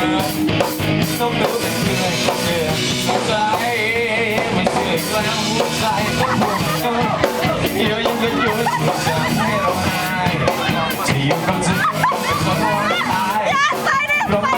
ต้องรู้เป็นเพื่อนเพื่อใจไม่เชื่กลางใจต้องห่เดี๋ยังก็ยุ่งจะให้เราหายที่อยู่กับฉันเป็นคนร้ไห้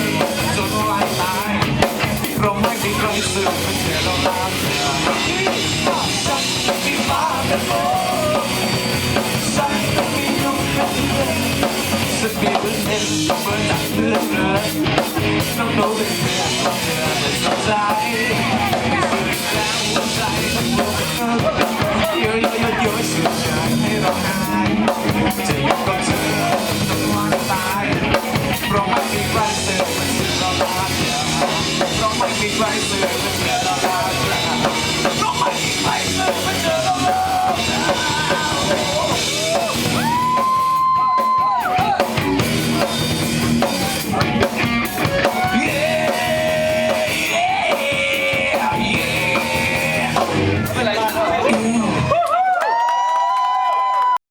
Love, love, love. มีใครเสือกเจอเราล้ไม่ใครสืออไม่เป็นไร